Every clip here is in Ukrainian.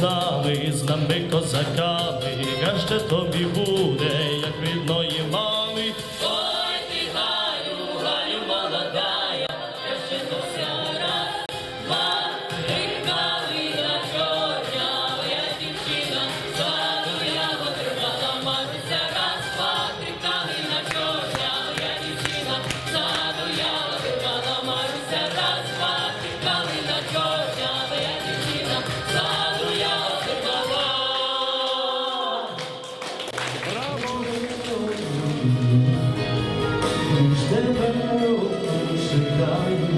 знали, з нами козаками, каже тобі буде, як видно. між тебе шикаю,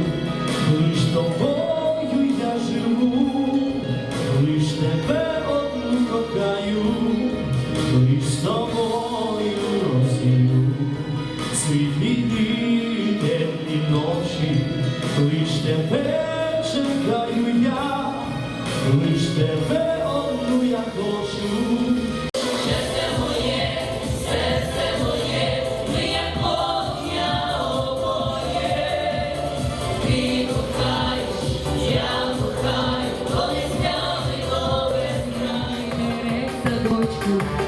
лиш тобою я живу, лиш тебе одну кохаю, лиш з тобою розділю світ війни, темні ночі, лиш тебе чекаю я, лиш тебе одну я хочу. you.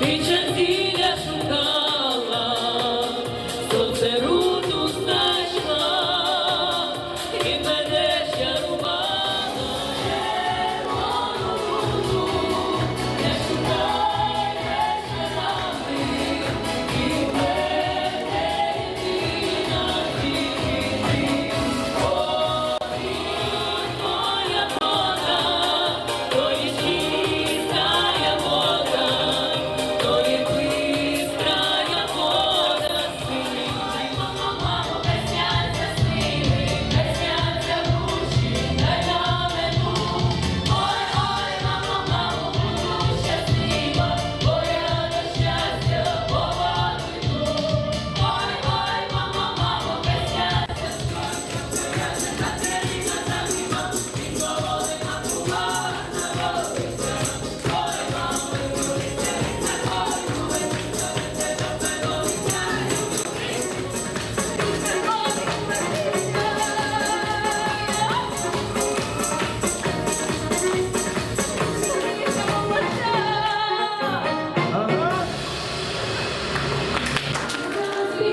Reach